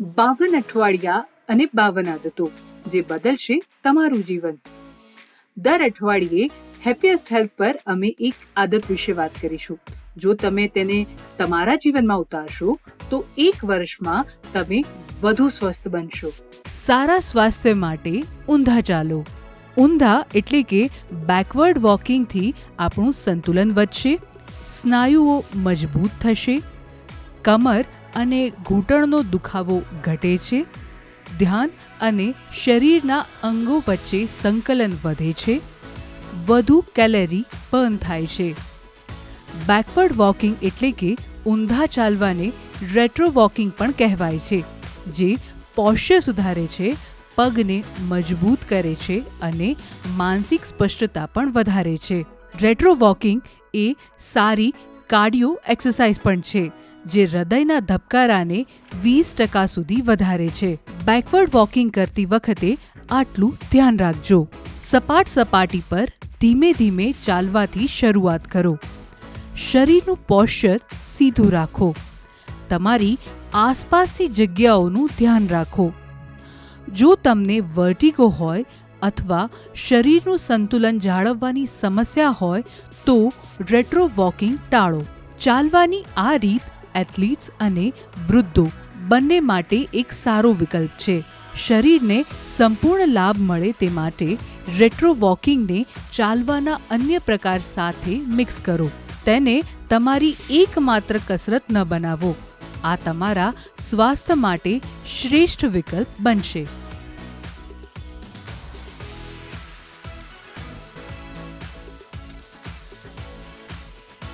બાવન અઠવાડિયા અને બાવન આદતો, જે બદલશે તમારું જીવન. દર અઠવાડિયે હેપીએસ્ટ હેલ્થ પર અમે એક આદત વિશે વાત કરીશું. જો તમે તેને તમારા જીવનમાં ઉતારશો, તો એક વર્ષમાં તમે વધુ સ્વસ્થ બનશો. સારા સ્વાસ્થ્ય માટે ઊંધા ચાલો. ઊંધા એટલે કે બેકવર્ડ વોકિંગથી આપણું સંતુલન વધશે, સ્નાયુઓ મજબૂત થશે, કમર અને ઘૂંટણનો દુખાવો ઘટે છે. ધ્યાન અને શરીરના અંગો વચ્ચે સંકલન વધે છે. વધુ કેલેરી બર્ન થાય છે. બેકવર્ડ વોકિંગ એટલે કે ઊંધા ચાલવાને રેટ્રો વોકિંગ પણ કહેવાય છે, જે પોશ્ચર સુધારે છે, પગને મજબૂત કરે છે અને માનસિક સ્પષ્ટતા પણ વધારે છે. રેટ્રો વોકિંગ એ સારી કાર્ડિયો એક્સરસાઇઝ પણ છે જે હૃદયના ધબકારાને વીસ ટકા સુધી વધારે છે. બેકવર્ડ વોકિંગ કરતી વખતે આટલું ધ્યાન રાખજો. સપાટ સપાટી પર ધીમે ધીમે ચાલવાથી શરૂઆત કરો. શરીરનું પોશ્ચર સીધું રાખો. તમારી આસપાસની જગ્યાઓનું ધ્યાન રાખો. જો તમને વર્ટિગો હોય અથવા શરીરનું સંતુલન જાળવવાની સમસ્યા હોય તો રેટ્રો વોકિંગ ટાળો. ચાલવાની આ રીત એથ્લીટ્સ અને વૃદ્ધો બંને માટે એક સારો વિકલ્પ છે. શરીરને સંપૂર્ણ લાભ મળે તે માટે રેટ્રો વોકિંગને ચાલવાના અન્ય પ્રકાર સાથે મિક્સ કરો. તેને તમારી એકમાત્ર કસરત ન બનાવો. આ તમારા સ્વાસ્થ્ય માટે શ્રેષ્ઠ વિકલ્પ બનશે.